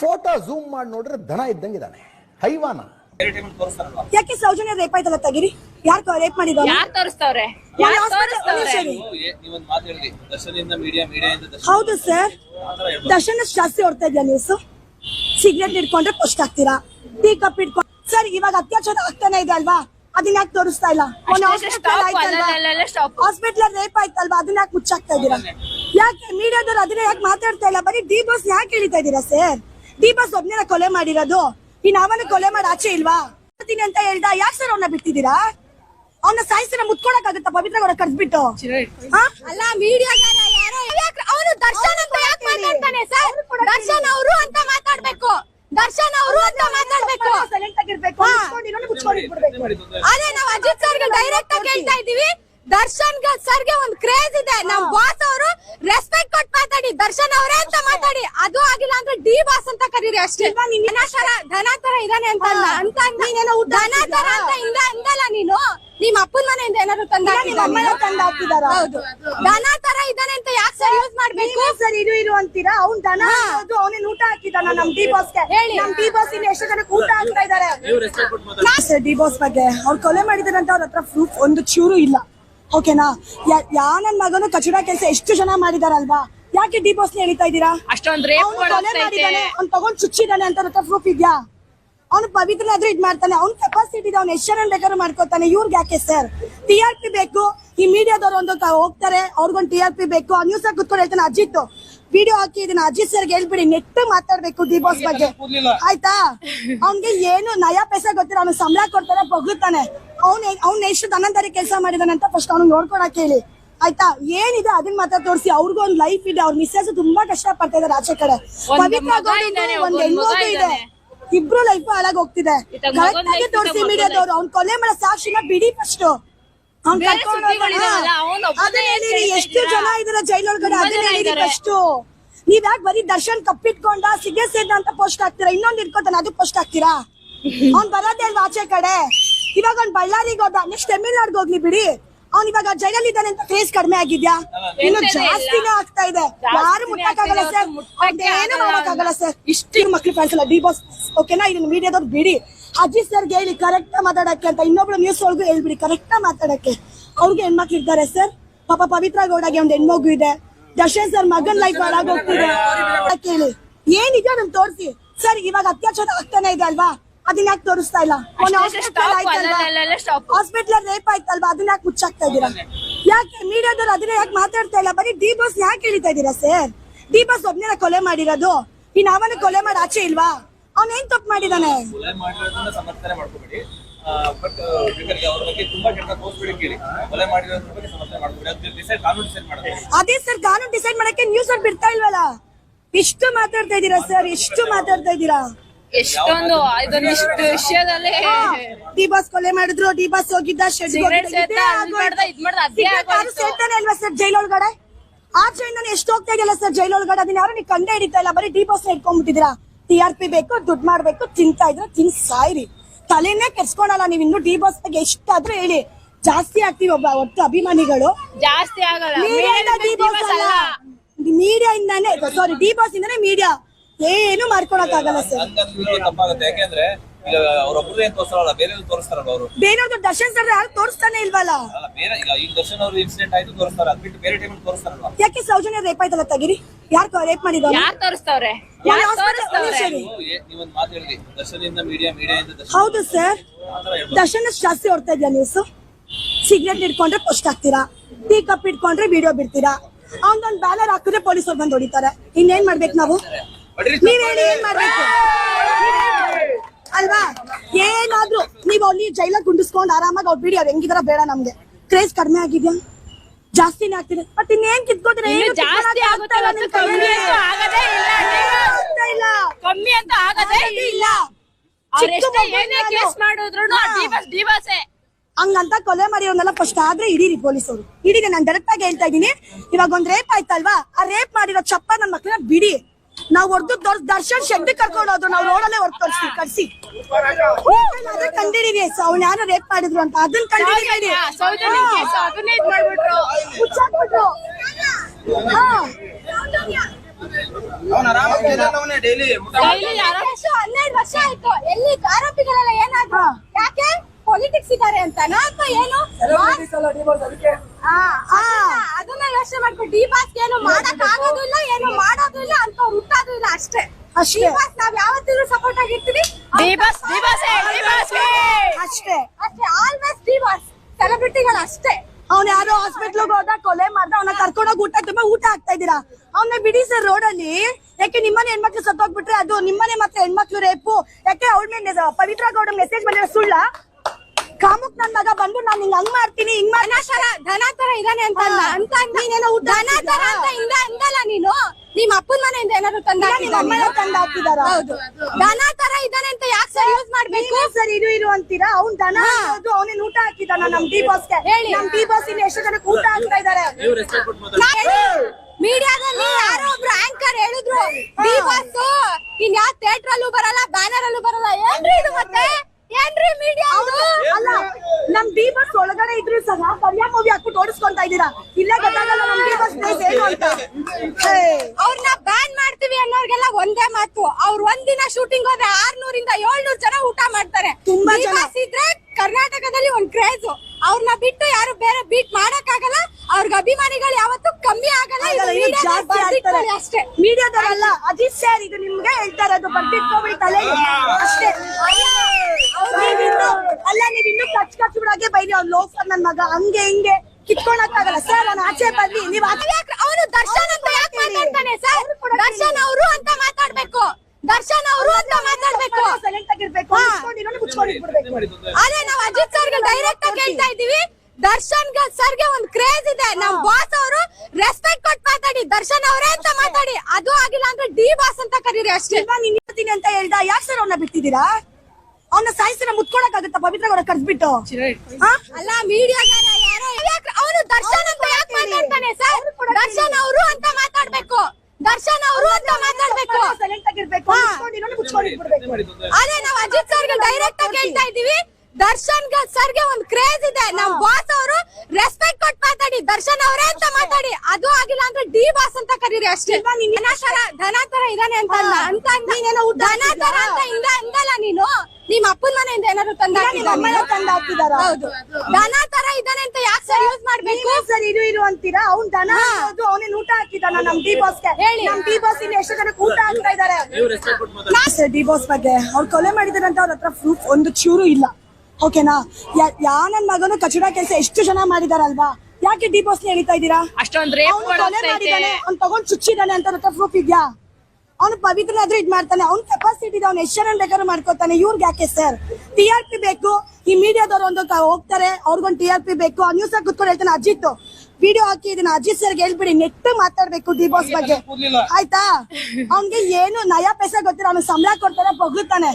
Photo zoom ಮಾಡಿ ನೋಡಿದ್ರೆ ದನ ಇದ್ದಂಗಿದ್ದಾನೆ. ಹೈವಾನ. ಯಾಕೆ ಸೌಜನ್ಯ ರೇಪ್ ಆಯ್ತಲ್ಲ ತಗಿರಿ? ಯಾರು ರೇಪ್ ಮಾಡಿದ್ರು ಯಾರ್ ತೋರಿಸ್ತವ್ರೆ? ಯಾರ್ ತೋರಿಸ್ತವ್ರೆ? ನೀವೊಂದ್ ಮಾತು ಹೇಳಿದ್ರಿ ಮೀಡಿಯಾ ಹೌದು ಸರ್. ದರ್ಶನ ಜಾಸ್ತಿ ಹೊಡ್ತಾ ಇದೆಯಾ ನ್ಯೂಸ್ ಸಿಗ್ನೆಟ್ ಇಟ್ಕೊಂಡ್ರೆ ಪೋಸ್ಟ್ ಆಗ್ತೀರಾ ಟೀ ಕಪ್ ಇಟ್ಕೊಂಡು ಸರ್ ಇವಾಗ ಅತ್ಯಾಚಾರ ಆಗ್ತಾನೆ ಇದೆ ಅಲ್ವಾ? ಅದನ್ನ ಯಾಕೆ ತೋರಿಸ್ತಾ ಇಲ್ಲ. ಹಾಸ್ಪಿಟಲ್ ರೇಪ್ ಆಯ್ತಲ್ವಾ? ಅದನ್ನ ಯಾಕೆ ಮುಚ್ಚಾಕ್ತಾ ಇದೀರಾ ಯಾಕೆ? ಮೀಡಿಯಾದವ್ರು ಅದನ್ನ ಯಾಕೆ ಮಾತಾಡ್ತಾ ಇಲ್ಲ? ಬರೀ ಡಿ ಬಾಸ್ ಯಾಕೆ ಹೇಳ್ತಾ ಇದೀರಾ ಸರ್ ಸ್ವಪ್ನ ಒಬ್ನೇನ ಕೊಲೆ ಮಾಡಿರೋದು. ಇನ್ ಅವನ ಕೊಲೆ ಮಾಡಿ ಆಚೆ ಇಲ್ವಾ? ಮಾಡ್ತೀನಿ ಅಂತ ಹೇಳ್ದ. ಯಾಕೆ ಸರ್ ಅವನ್ನ ಬಿಟ್ಟಿದ್ದೀರಾ ಅವನ ಸಾಯಿಸಿನ ಮುತ್ಕೊಳಕ್ ಆಗುತ್ತಾ ಪವಿತ್ರ ಕೂಡ ಕರ್ದ್ಬಿಟ್ಟು? ಅಲ್ಲ ಮೀಡಿಯಾಗಾರ ಯಾರೋ ಅವನು ದರ್ಶನ್ ಅಂತ ಯಾಕೆ ಮಾತಾಡ್ತಾನೆ ಸರ್ ದರ್ಶನ್ ಅವರು ಅಂತ ಮಾತಾಡ್ಬೇಕು. ದರ್ಶನ್ ಅವರು ಅಂತ ಮಾತಾಡ್ಬೇಕು. ಅದೇ ನಾವ್ ಅಜಿತ್ ಸರ್ಗೆ ಡೈರೆಕ್ಟ್ ಆಗಿ ಹೇಳ್ತಾ ಇದೀವಿ ದರ್ಶನ್ ಸರ್ಗೆ ಒಂದ್ ಕ್ರೇಜ್ ಇದೆ. ನಮ್ ಬಾಸ್ ಅವರು ರೆಸ್ಪೆಕ್ಟ್ ಕೊಟ್ಟು ಮಾತಾಡಿ. ದರ್ಶನ್ ಅವರೇ ಅಂತ ಮಾತಾಡಿ. ಅದು ಆಗಿಲ್ಲ ಅಂದ್ರೆ ಡಿ ಬಾಸ್ ಅಂತ ಕರೀರಿ ಅಷ್ಟೇ. ಇಲ್ವಾ ನೀನ್- ದನ ತರ ದನ ತರ ಇದಾನೆ ಅಂತ ಅಲ್ಲ. ಅಂತ ಅಂತ ಇಲ್ಲ ಅಂದಲ್ಲ ನೀನು. ನಿಮ್ ಅಪ್ಪನ ಮನೆಯಿಂದ ಏನಾದ್ರು ತಂದ ಇಲ್ಲ, ನಿಮ್ಮ ಅಮ್ಮನೇ ಹೌದು. ದನ ತರ ಇದಾನೆ ಅಂತ ಯಾಕೆ ಸರ್ ಯೂಸ್ ಮಾಡ್ಬೇಕು? ಸರ್ ಇರು ಇರು ಅಂತೀರಾ? ಅವ್ನ್ ದನ ಅವನೇನ್ ಊಟ ಹಾಕಿದಾನ ನಮ್ ಡಿ ಬಾಸ್ಗೆ ಹೇಳಿ. ನಮ್ ಡಿ ಬಾಸ್ ಇನ್ನು ಎಷ್ಟು ಜನಕ್ಕೆ ಊಟ ಹಾಕ್ತಾ ಇದಾರೆ ಡಿ ಬಾಸ್ ಬಗ್ಗೆ. ಅವ್ರು ಕೊಲೆ ಮಾಡಿದಾರಂತ ಅವ್ರ ಹತ್ರ ಪ್ರೂಫ್ ಒಂದು ಚೂರು ಇಲ್ಲ. ಓಕೆನಾ? ಯಾ- ನನ್ ಮಗನು ಕಚಡ ಕೆಲಸ ಎಷ್ಟು ಜನ ಮಾಡಿದಾರಲ್ವಾ? ಯಾಕೆ ಡಿ ಹೇಳ್ತಾ ಎಳಿತಾ ಇದ್ದೀರಾ? ಅಷ್ಟೊಂದ್ ರೇಪ್ ಅವ್ನು ಕೊಲೆ ಮಾಡಿದಾನೆ ಅವ್ನು ತಗೊಂಡ್ ಚುಚ್ಚಿದಾನೆ ಅಂತ ಹತ್ರ ಪ್ರೂಫ್ ಇದ್ಯಾ? ಅವ್ನು ಪವಿತ್ರ ಆದ್ರೂ ಇದ್ ಮಾಡ್ತಾನೆ ಅವ್ನ್ ಕೆಪಾಸಿಟಿ ಇದೆ ಅವ್ನ ಎಷ್ಟು ಜನ ಬೇಕಾದ್ರೂ ಮಾಡ್ಕೋತಾನೆ ಇವ್ರಿಗೆ ಯಾಕೆ ಸರ್? ಟಿ ಆರ್ ಪಿ ಬೇಕು ಈ ಮೀಡಿಯಾದವ್ರು ಒಂದು ಹೋಗ್ತಾರೆ ಅವ್ರಿಗೊಂದು ಟಿ ಆರ್ ಪಿ ಬೇಕು ಆ ನ್ಯೂಸ್ ಕುತ್ಕೊಂಡು ಹೇಳ್ತಾನೆ ಅಜಿತ್. ವಿಡಿಯೋ ಹಾಕಿ ಇದನ್ನ ಅಜಿತ್ ಸರ್ಗೆ ಹೇಳ್ಬಿಡಿ ನೆಟ್ ಮಾತಾಡ್ಬೇಕು ಡಿ ಬಾಸ್ ಬಗ್ಗೆ. ಆಯ್ತಾ? ಅವ್ನ್ಗೆ ಏನು ನಯ ಪೈಸಾ ಗೊತ್ತಿಲ್ಲ ಅವ್ನು ಸಂಬಳ ಕೊಡ್ತಾರೆ ಬಗ್ಗುತ್ತಾನೆ. ಅವ್ನ ಅವ್ನ ಎಷ್ಟು ತನ್ನಂತಾರಿ ಕೆಲಸ ಮಾಡಿದಾನೆ ಅಂತ ಫಸ್ಟ್ ಅವ್ನಿಗೆ ನೋಡ್ಕೊಳಕ್ ಹೇಳಿ. ಆಯ್ತಾ? ಏನಿದೆ ಅದನ್ನ ಮಾತ್ರ ತೋರಿಸಿ. ಅವ್ರಿಗೂ ಒಂದ್ ಲೈಫ್ ಇದೆ ಅವ್ರ ಮಿಸ್ಸಸ್ ತುಂಬಾ ಕಷ್ಟ ಪಡ್ತಾ ಇದಾರೆ ಆಚೆ ಕಡೆ. ಒಂದ್ ಪವಿತ್ರ ಒಂದ್ ಹೆಣ್ಮಗು ಇದೆ. ಇಬ್ರು ಲೈಫ್ ಹಾಳಾಗ್ ಹೋಗ್ತಿದೆ. ಕರೆಕ್ಟ್ ಆಗಿ ತೋರಿಸಿ ಮೀಡಿಯಾದವ್ರು ಅವ್ನ್ ಕೊಲೆ ಮಾಡೋ ಸಾಕ್ಷಿನ ಬಿಡಿ ಫಸ್ಟ್ ಎಷ್ಟು? ಜನ ಇದ್ರ ಜೈಲೊಳಗಡೆ? ಅದನ್ನ ಇದಾರೆ. ಫಸ್ಟ್ ನೀವ್ ಯಾಕೆ ಬರೀ ದರ್ಶನ್ ಕಪ್ಪಿಟ್ಕೊಂಡ ಸಿಗ್ಗೆ ಸೇದ ಅಂತ ಪೋಸ್ಟ್ ಹಾಕ್ತೀರಾ? ಇನ್ನೊಂದ್ ಇಟ್ಕೋತಾನೆ ಅದು ಪೋಸ್ಟ್ ಹಾಕ್ತೀರಾ? ಅವ್ನ್ ಬರೋದೇ ಅಲ್ವಾ ಆಚೆ ಕಡೆ? ಇವಾಗ ಅವ್ನ್ ಬಳ್ಳಾರಿಗೆ ಹೋದ ನೆಕ್ಸ್ಟ್ ತಮಿಳ್ನಾಡ್ಗೆ ಹೋಗ್ಲಿ ಬಿಡಿ. ಅವ್ನ್ ಇವಾಗ ಜೈಲಲ್ಲಿ ಇದ್ದಾನೆ ಅಂತ ಫೇಸ್ ಕಡಿಮೆ ಆಗಿದ್ಯಾ? ಇನ್ನು ಜಾಸ್ತಿ. ಜಾಸ್ತಿನೇ ಆಗ್ತಾ ಇದೆ. ಯಾರು ಮುಟ್ಟಕ್ಕಾಗಲ್ಲ ಸರ್. ಏನು ಮಾಡಕ್ಕಾಗಲ್ಲ. ಸರ್. ಇಷ್ಟು ಮಕ್ಳು ಬಿ ಡಿ ಬಾಸ್ ಓಕೆನಾ ಇದನ್ನ ಮೀಡಿಯಾದವ್ರು ಬಿಡಿ. ಅಜಿತ್ ಸರ್ಗೆ ಹೇಳಿ ಕರೆಕ್ಟ್ ಮಾತಾಡಕ್ಕೆ ಅಂತ ಇನ್ನೊಬ್ಳು ನ್ಯೂಸ್ ಒಳಗೂ ಹೇಳ್ಬಿಡಿ ಕರೆಕ್ಟ್ ಮಾತಾಡಕ್ಕೆ. ಅವ್ರಿಗೆ ಹೆಣ್ಮಕ್ಳು ಇದ್ದಾರೆ ಸರ್ ಪಾಪ ಪವಿತ್ರ ಗೌಡಗೆ ಒಂದು ಹೆಣ್ಮಗು ಇದೆ. ದರ್ಶನ್ ಸರ್ ಮಗನ್ ಲೈಫ್ ಹಾಳಾಗೋಗ್ತಿದೆ ಕೇಳಿ ಹೇಳಿ. ಏನಿದೆ ಅದನ್ನ ತೋರಿಸಿ. ಸರ್ ಇವಾಗ ಅತ್ಯಾಚಾರ ಆಗ್ತಾನೆ ಇದೆ ಅಲ್ವಾ? ಅದನ್ನ ಯಾಕೆ ತೋರಿಸ್ತಾ ಇಲ್ಲ? ಹಾಸ್ಪಿಟಲ್ ರೇಪ್ ಆಯ್ತಲ್ವಾ? ಅದನ್ನ ಯಾಕೆ ಮುಚ್ಚಾಕ್ತಾ ಇದೀರಾ ಯಾಕೆ ಮೀಡಿಯಾದವ್ರು ಅದನ್ನ ಯಾಕೆ ಮಾತಾಡ್ತಾ ಇಲ್ಲ? ಬರೀ ಡಿ ಬಾಸ್ ಯಾಕೆ ಹೇಳ್ತಾ ಇದೀರಾ ಸರ್ ಡಿ ಬಾಸ್ ಒಬ್ನೇನ ಕೊಲೆ ಮಾಡಿರೋದು? ಈ ಅವನ ಕೊಲೆ ಮಾಡಿ ಆಚೆ ಇಲ್ವಾ? ಅವ್ನ ಏನ್ ತಪ್ಪು ಮಾಡಿದಾನೆ? ಕೊಲೆ ಮಾಡಿರೋದನ್ನ ಸಮರ್ಥನೆ ಮಾಡ್ಕೋಬೇಡಿ. ಬಟ್ ಬೇಕಾದ್ರೆ ಅವ್ರ ಬಗ್ಗೆ ತುಂಬಾ ಕೆಟ್ಟ ತೋರಿಸ್ಬೇಡಿ ಕೇಳಿ. ಕೊಲೆ ಮಾಡಿರೋದ್ರ ಬಗ್ಗೆ ಸಮರ್ಥನೆ ಮಾಡ್ಕೋಬೇಡಿ. ಅದು ಡಿಸೈಡ್ ಕಾನೂನು ಡಿಸೈಡ್ ಮಾಡೋದು. ಅದೇ ಸರ್ ಕಾನೂನು ಡಿಸೈಡ್ ಮಾಡಕ್ಕೆ ನ್ಯೂಸ್ ಅವ್ರು ಬಿಡ್ತಾ ಇಲ್ವಲ್ಲ? ಇಷ್ಟು ಮಾತಾಡ್ತಾ ಇದ್ದೀರಾ ಸರ್ ಇಷ್ಟು ಮಾತಾಡ್ತಾ ಇದೀರಾ ಎಷ್ಟೊಂದು ಇದೊಂದಿಷ್ಟು ವಿಷಯದಲ್ಲಿ ಡಿ ಬಾಸ್ ಕೊಲೆ ಮಾಡಿದ್ರು ಡಿ ಬಾಸ್ ಹೋಗಿದ್ದ ಶೆಡ್ Cigarette ಸೇದ್ದ, ಅದ್ ಮಾಡ್ದ, ಇದ್ ಮಾಡ್ದ, ಅದೇ ಆಗೋಯ್ತು. ಸೇರ್ತಾನೆ ಅಲ್ವಾ ಸರ್ ಜೈಲೊಳಗಡೆ ಆಚೆಯಿಂದ ಎಷ್ಟು ಹೋಗ್ತಾ ಇದೆಯಲ್ಲ ಸರ್ ಜೈಲೊಳಗಡೆ ಅದನ್ನ ಯಾರು ನೀವು ಕಂಡೇ ಹಿಡಿತಾ ಇಲ್ಲ ಬರೀ ಡಿ ಬಾಸ್ ಇಟ್ಕೊಂಡ್ಬಿಟ್ಟಿದ್ದೀರಾ ಟಿ ಆರ್ ಪಿ ಬೇಕು ದುಡ್ಡು ಮಾಡ್ಬೇಕು ತಿಂತಾ ಇದ್ರೆ ತಿನ್ ಸಾಯ್ರಿ. ತಲೆನೇ ಕೆಡ್ಸ್ಕೊಳಲ್ಲ ನೀವು ಇನ್ನು ಡಿ ಬಾಸ್ ಬಗ್ಗೆ ಎಷ್ಟಾದ್ರೂ ಹೇಳಿ. ಜಾಸ್ತಿ ಆಗ್ತೀವಿ ಒಬ್ಬ ಒಟ್ಟು ಅಭಿಮಾನಿಗಳು. ಜಾಸ್ತಿ ಆಗಲ್ಲ. ಮೀಡಿಯಾಯಿಂದ ಡಿ ಬಾಸ್ ಅಲ್ಲ. ಮೀಡಿಯಾ ಇಂದಾನೇ ಸಾರಿ ಡಿ ಬಾಸ್ ಇಂದಾನೆ ಮೀಡಿಯಾ ಏನು ಮಾಡ್ಕೊಳಕ್ ಆಗಲ್ಲ ಸರ್ ಯಾಕೆಂದ್ರೆ ಈಗ ಅವ್ರೊಬ್ರು ಏನ್ ತೋರಿಸ್ತಾರಲ್ಲ ಬೇರೆ ತೋರಿಸ್ತಾರಲ್ಲ ಅವರು. ಬೇರೆಯವ್ರದ್ದು ದರ್ಶನ್ ಸರ್ ಯಾರು ತೋರಿಸ್ತಾನೆ ಇಲ್ವಲ್ಲ? ಅಲ್ಲ ಬೇರೆ ಈಗ ಈಗ ದರ್ಶನ್ ಅವ್ರ ಇನ್ಸಿಡೆಂಟ್ ಆಯ್ತು ತೋರಿಸ್ತಾರೆ. ಅದ್ ಬೇರೆ ಟೈಮ್ ತೋರಿಸ್ತಾರಲ್ವಾ? ಯಾಕೆ ಸೌಜನ್ಯ ರೇಪ್ ಆಯ್ತಲ್ಲ ತೆಗಿರಿ. ಯಾರು ರೇಪ್ ಮಾಡಿದವ್ರು ಯಾರ್ ತೋರಿಸ್ತವ್ರೆ? ಒಂದು ಯಾರ್ hospital- ತೋರಿಸ್ತವ್ರೆ? ಸರಿ. ನೀವು ಏ- ಮಾತು ಹೇಳಿದ್ರಿ ದರ್ಶನದಿಂದ ಮೀಡಿಯಾ ಮೀಡಿಯಾದಿಂದ ದರ್ಶನ ಹೌದು ಸರ್. ದರ್ಶನ ಜಾಸ್ತಿ ಹೊಡ್ತಾ ಇದೆಯಾ ನ್ಯೂಸ್ ಸಿಗ್ರೆಟ್ ಇಟ್ಕೊಂಡ್ರೆ ಪೋಸ್ಟ್ ಹಾಕ್ತೀರಾ? ಟೀ ಕಪ್ ಇಟ್ಕೊಂಡ್ರೆ ವಿಡಿಯೋ ಬಿಡ್ತೀರಾ? ಅವ್ನೊಂದ್ ಬ್ಯಾನರ್ ಹಾಕಿದ್ರೆ ಪೊಲೀಸರು ಬಂದು ಹೊಡಿತಾರೆ. ಇನ್ನೇನ್ ಮಾಡ್ಬೇಕು ನಾವು? ನೀವ್ ಹೇಳಿ ಏನ್ ಮಾಡ್ಬೇಕು? ಅಲ್ವಾ? ಏನಾದ್ರೂ ನೀವ್ ಅಲ್ಲಿ ಜೈಲ ಗುಂಡಿಸ್ಕೊಂಡ್ ಆರಾಮಾಗಿ ಅವ್ರು ಬಿಡಿ ಅವ್ರು ಹೆಂಗಿದಾರ ಬೇಡ ನಮ್ಗೆ. ಕ್ರೇಜ್ ಕಡಿಮೆ ಆಗಿದ್ಯಾ? ಜಾಸ್ತಿನೇ ಆಗ್ತಿದೆ. ಮತ್ತೆ ಇನ್ನೇನ್ ಕಿತ್ಕೋತೀರ? ಇನ್ನು ಏನು ಜಾಸ್ತಿ ಆಗ್ತಾ ಇಲ್ಲ ನಿಮ್ ಕಮ್ಮಿ ಕೈಯಲ್ಲಿ. ಅಂತೂ ಆಗದೇ ಇಲ್ಲ ಆಗ್ತಾ ಇಲ್ಲ. ಕಮ್ಮಿ ಅಂತ ಆಗದೇ ಆಗದೇ ಇಲ್ಲ. ಇಲ್ಲ. ಅವ್ರೆಷ್ಟೇ ಚಿಕ್ಕ ಏನೇ ಮಗು ಕೇಸ್ ಮಾಡಿದ್ರು ಹಂಗಂತ ಕೊಲೆ ಮಾಡಿರೋನೆಲ್ಲ ಫಸ್ಟ್ ಆದ್ರೆ ಇಡೀರಿ ಪೊಲೀಸರು ಹಿಡೀರಿ ನಾನು ಡೈರೆಕ್ಟ್ ಆಗಿ ಹೇಳ್ತಾ ಇದೀನಿ ಇವಾಗ ಒಂದ್ ರೇಪ್ ಆಯ್ತಲ್ವಾ? ಆ ರೇಪ್ ಮಾಡಿರೋ ಚಪ್ಪ ನನ್ ಮಕ್ಳನ್ನ ಬಿಡಿ. ನಾವ್ ಹೊಡೆದು ತೋರ್ಸ್ ದರ್ಶನ್ ಶೆಡ್ ಕರ್ಕೊಂಡು ಹೋದ್ರು. ನಾವ್ ರೋಡಲ್ಲೇ ಹೊಡೆದು ತೋರಿಸಿ ಕರ್ಸಿ. ಅದೇ ಕಂಡಿಡೀರಿ ಅವ್ನ ಯಾರು ರೇಪ್ ಮಾಡಿದ್ರು ಅಂತ. ಅದನ್ನ ಎಷ್ಟು ಹನ್ನೆರಡು ವರ್ಷ ಆಯ್ತು. ಎಲ್ಲಿ ಆರೋಪಿಗಳೆಲ್ಲ ಏನಾದ್ರು? ಯಾಕೆ? ಪೊಲಿಟಿಕ್ಸ್ ಇದಾರೆ ಅಂತನಾ ಅಥವಾ ಏನು? ಅದನ್ನ ಯೋಚನೆ ಮಾಡ್ಕೊಂಡು ಡಿ ಬಾಸ್ ಏನು ಮಾಡಕ್ ಆಗೋದು ಇಲ್ಲ ಏನು ಮಾಡೋದು ಇಲ್ಲ ಅಂತ ಹುಟ್ಟೋದು ಇಲ್ಲ ಅಷ್ಟೇ. ಅಷ್ಟೇ. ಡಿ ಬಾಸ್ ನಾವ್ ಯಾವತ್ತಿದ್ರು ಸಪೋರ್ಟ್ ಆಗಿರ್ತೀವಿ D boss D boss D ಬಾಸ್ಗೆ ಅಷ್ಟೇ. ಅಷ್ಟೇ ಆಲ್ವೇಸ್ ಡಿ ಬಾಸ್ ಸೆಲೆಬ್ರಿಟಿಗಳು ಅಷ್ಟೇ. ಅವ್ನ ಯಾರೋ ಹಾಸ್ಪಿಟ್ಲ್ ಹೋದ ಕೊಲೆ ಮಾಡ್ದ ಅವನ ಕರ್ಕೊಂಡೋಗಿ ಊಟ ತುಂಬಾ ಊಟ ಆಗ್ತಾ ಇದ್ದೀರಾ? ಅವನ್ನ ಬಿಡಿ ಸರ್ ರೋಡ್ ಅಲ್ಲಿ. ಯಾಕೆ ನಿಮ್ಮನೆ ಹೆಣ್ಮಕ್ಳು ಸತ್ತೋಗ್ಬಿಟ್ರೆ ಅದು? ನಿಮ್ಮನೆ ಮತ್ತೆ ಹೆಣ್ಮಕ್ಳು ರೇಪು ಯಾಕೆ ಅವಳ ಮೇಲೆ ಪವಿತ್ರ ಗೌಡ ಮೆಸೇಜ್ ಬಂದಿರೋ ಸುಳ್ಳ? ಕಾಮುಕ್ ನನ್ ಮಗ ಬಂದು ನಾನ್ ನಿಂಗ್ ಹಂಗ್ ಮಾಡ್ತೀನಿ ಹಿಂಗ್ ಮಾಡಿ ದನ ತರ ತರ ಇದಾನೆ ಅಂತ ಅಲ್ಲ. ಅಂತ. ನೀನೇನೋ ತರ ಅಂತ ಇಂದ ಅಂದಲ್ಲ ನೀನು. ನಿಮ್ ಅಪ್ಪನ ಮನೆಯಿಂದ ಏನಾದ್ರು ತಂದ ತಂದ್ ಹಾಕಿದಾರ? ಹೌದು. ದನ ತರ ಇದಾನೆ ಅಂತ ಯಾಕೆ ಸರ್ ಯೂಸ್ ಮಾಡ್ಬೇಕು? ಸರ್ ಇದು ಇರು ಅಂತೀರಾ? ಅವ್ನ್ ದನ ಅದು ಅವನೇ ಊಟ ಹಾಕಿದಾನ ನಮ್ ಡಿ ಬಾಸ್ಗೆ ಹೇಳಿ. ನಮ್ ಡಿ ಬಾಸ್ ಇಲ್ಲಿ ಎಷ್ಟು ಜನಕ್ಕೆ ಊಟ ಹಾಕ್ತಾ ಇದಾರೆ ಮೀಡಿಯಾದಲ್ಲಿ ಯಾರೋ ಒಬ್ರು ಆಂಕರ್ ಹೇಳಿದ್ರು ಡಿ ಬಾಸ್ ಇನ್ ಯಾವ ಥಿಯೇಟರ್ ಅಲ್ಲೂ ಬರಲ್ಲ ಬ್ಯಾನರ್ ಅಲ್ಲೂ ಬರಲ್ಲ ಏನ್ರಿ ಇದು ಮತ್ತೆ ಏನ್ರಿ ಮೀಡಿಯಾ ಅಲ್ಲ ನಮ್ ಡಿ ಬಸ್ ಒಳಗಡೆ ಇದ್ರು ಸಹ ಕರಿಯ ಮೂವಿ ಹಾಕ್ಬಿಟ್ಟು ಓಡಿಸ್ಕೊಂತ ಇದ್ದೀರಾ? ಇಲ್ಲೇ ಗೊತ್ತಾಗಲ್ಲ ನಮಗೆ ಬಸ್ ಪ್ಲೇಸ್ ಏನು ಅಂತ. ಅವ್ರನ್ನ ಬ್ಯಾನ್ ಮಾಡ್ತೀವಿ ಅನ್ನೋರ್ಗೆಲ್ಲ ಒಂದೇ ಮಾತು. ಅವ್ರ ಒಂದಿನ ಶೂಟಿಂಗ್ ಹೋದ್ರೆ ಆರ್ನೂರಿಂದ ಏಳ್ನೂರ್ ಜನ ಊಟ ಮಾಡ್ತಾರೆ. ತುಂಬಾ ಜನ. ಇದ್ರೆ ಕರ್ನಾಟಕದಲ್ಲಿ ಒಂದ್ ಕ್ರೇಜ್ ಅವ್ರನ್ನ ಬಿಟ್ಟು ಯಾರು ಬೇರೆ ಬೀಟ್ ಮಾಡಕ್ ಆಗಲ್ಲ ಅವ್ರಿಗೆ ಅಭಿಮಾನಿಗಳು ಯಾವತ್ತೂ ಕಮ್ಮಿ ಆಗಲ್ಲ. ಅಷ್ಟೇ. ಮೀಡಿಯಾದವರಲ್ಲ ಅಜಿತ್ ಸರ್ ಇದು ನಿಮ್ಗೆ ಹೇಳ್ತಾ ಇರೋದು ಬರ್ದಿಟ್ಕೋಬಿಡಿ ತಲೆ ಅಷ್ಟೇ. ಅಲ್ಲ ನೀವಿನ್ನು ಕಚ್ ಕಚ್ ಬಿಡಾಗೆ ಬೈರಿ ಅವ್ನು ಲೋಫರ್ ನನ್ ಮಗ. ಹಂಗೆ ಹಿಂಗೆ ಕಿತ್ಕೊಳಕ್ಕಾಗಲ್ಲ ಸರ್ ಅವ್ನು ಆಚೆ ಬರ್ಲಿ ನೀವ್ ಅವನು ದರ್ಶನ್ ಅಂತ ಯಾಕೆ ಮಾತಾಡ್ತಾನೆ? ಸರ್ ದರ್ಶನ್ ಅವರು ಅಂತ ಮಾತಾಡ್ಬೇಕು. ದರ್ಶನ್ ಅವರು ಅಂತ ಮಾತಾಡ್ಬೇಕು. ಅದೇ ನಾವ್ ಅಜಿತ್ ಸರ್ಗೆ ಡೈರೆಕ್ಟ್ ಆಗಿ ಹೇಳ್ತಾ ಇದೀವಿ ದರ್ಶನ್ ಸರ್ಗೆ ಒಂದ್ ಕ್ರೇಜ್ ಇದೆ. ನಮ್ ಬಾಸ್ ಅವರು ರೆಸ್ಪೆಕ್ಟ್ ಕೊಟ್ಟು ಮಾತಾಡಿ. ದರ್ಶನ್ ಅವರೇ ಅಂತ ಮಾತಾಡಿ. ಅದು ಆಗಿಲ್ಲ ಅಂದ್ರೆ ಡಿ ಬಾಸ್ ಅಂತ ಕರೀರಿ ಅಷ್ಟೇ. ನಿನ್ನ ನೀನ್ ಅಂತ ಹೇಳ್ದ. ಯಾಕೆ ಸರ್ ಅವ್ನ ಬಿಟ್ಟಿದ್ದೀರಾ? ಅವನ್ನ ಸಾಯಿಸಿನ ಮುತ್ಕೊಳಕ್ ಆಗುತ್ತಾ ಪವಿತ್ರ ಕೂಡ ಕರ್ಸ್ಬಿಟ್ಟು ಹಾ? ಅಲ್ಲ ಮೀಡಿಯಾಗಾರ ಯಾರೋ? ಅವನು ದರ್ಶನ್ ಅಂತ ಯಾಕೆ ಮಾತಾಡ್ತಾನೆ ಸರ್? ದರ್ಶನ್ ಅವರು ಅಂತ ಮಾತಾಡ್ಬೇಕು. ದರ್ಶನ್ ಅವರು ಅಂತ ಮಾತಾಡ್ಬೇಕು. ಅದೇ ನಾವ್ ಅಜಿತ್ ಸರ್ಗೆ ಡೈರೆಕ್ಟ್ ಆಗಿ ಹೇಳ್ತಾ ಇದೀವಿ ದರ್ಶನ್ ಸರ್ಗೆ ಒಂದ್ ಕ್ರೇಜ್ ಇದೆ. ನಮ್ ಬಾಸ್ ಅವರು ರೆಸ್ಪೆಕ್ಟ್ ಕೊಟ್ಟು ಮಾತಾಡಿ ದರ್ಶನ್ ಅವರೇ ಅಂತ ಮಾತಾಡಿ. ಅದು ಆಗಿಲ್ಲ ಅಂದ್ರೆ ಡಿ ಬಾಸ್ ಅಂತ ಕರೀರಿ ಅಷ್ಟೇ. ಧನಾತರ ನೀನ್ ದನ ತರ ದನ ತರ ಇದಾನೆ ಅಂತ ಅಲ್ಲ ಅಂತ ಅಂದ. ನೀನೇನೋ ಊಟ ದನ ತರ ಅಂತ ಇಲ್ಲ ಅಂದಲ್ಲ ನೀನು. ನಿಮ್ ಅಪ್ಪನ ಮನೆಯಿಂದ ಏನಾದ್ರು ತಂದ ಇಲ್ಲ, ನಿಮ್ಮ ಅಮ್ಮನೇ ತಂದ್ ಹಾಕಿದಾರ? ಹೌದು. ದನ ತರ ಇದ್ದಾನೆ ಅಂತ ಯಾಕೆ ಸರ್ ಯೂಸ್ ಮಾಡ್ಬೇಕು? ಸರ್ ಇದು ಇದು ಅಂತೀರಾ? ಅವ್ನ್ ದನ ಅವನೇ ಊಟ ಹಾಕಿದಾನ ನಮ್ ಡಿ ಬಾಸ್ ಹೇಳಿ. ನಮ್ ಡಿ ಬಾಸ್ ಇಲ್ಲಿ ಎಷ್ಟು ಜನಕ್ಕೆ ಊಟ ಹಾಕ್ತಾ ಇದಾರೆ ಡಿ ಬಾಸ್ ಬಗ್ಗೆ ಅವ್ರು ಕೊಲೆ ಮಾಡಿದಾರೆ ಅಂತ ಅವ್ರ ಹತ್ರ ಪ್ರೂಫ್ ಒಂದು ಚೂರು ಇಲ್ಲ. ಓಕೆನಾ ಯಾ- ಯಾ ನನ್ ಮಗನು ಕಚಡ ಕೆಲಸ ಎಷ್ಟು ಜನ ಮಾಡಿದಾರಲ್ವಾ? ಯಾಕೆ ಡಿ ಬಾಸ್ ಎಳಿತಾ ಇದ್ದೀರಾ? ಅಷ್ಟೊಂದ್ ಅವ್ನು ಕೊಲೆ ಮಾಡಿದಾನೆ ಅವ್ನು ತಗೊಂಡ್ ಚುಚ್ಚಿದಾನೆ ಅಂತ ಹತ್ರ ಪ್ರೂಫ್ ಇದ್ಯಾ? ಅವ್ನು ಆದ್ರೆ ಇದ್ ಮಾಡ್ತಾನೆ. ಅವ್ನ ಕೆಪಾಸಿಟಿ ಇದೆ ಅವ್ನು ಎಷ್ಟು ಜನ ಬೇಕಾದ್ರೂ ಮಾಡ್ಕೋತಾನೆ. ಇವ್ರಿಗೆ ಯಾಕೆ ಸರ್? ಟಿ ಆರ್ ಪಿ ಬೇಕು. ಈ ಮೀಡಿಯಾದವ್ರು ಒಂದು ಹೋಗ್ತಾರೆ. ಅವ್ರಿಗೊಂದು ಟಿ ಆರ್ ಪಿ ಬೇಕು. ಆ ನ್ಯೂಸ್ ಕುತ್ಕೊಂಡು ಹೇಳ್ತಾನೆ ಅಜಿತ್ ವಿಡಿಯೋ ಹಾಕಿ ಇದನ್ನ ಅಜಿತ್ ಸರ್ಗೆ ಹೇಳ್ಬಿಡಿ. ನೆಟ್ ಮಾತಾಡ್ಬೇಕು ಡಿ ಬಾಸ್ ಬಗ್ಗೆ. ಆಯ್ತಾ? ಅವ್ನ್ಗೆ ಏನು ನಯಾ ಪೈಸಾ ಗೊತ್ತಿಲ್ಲ. ಅವ್ನು ಸಂಬಳ ಕೊಡ್ತಾನೆ ಬಗ್ಗುತ್ತಾನೆ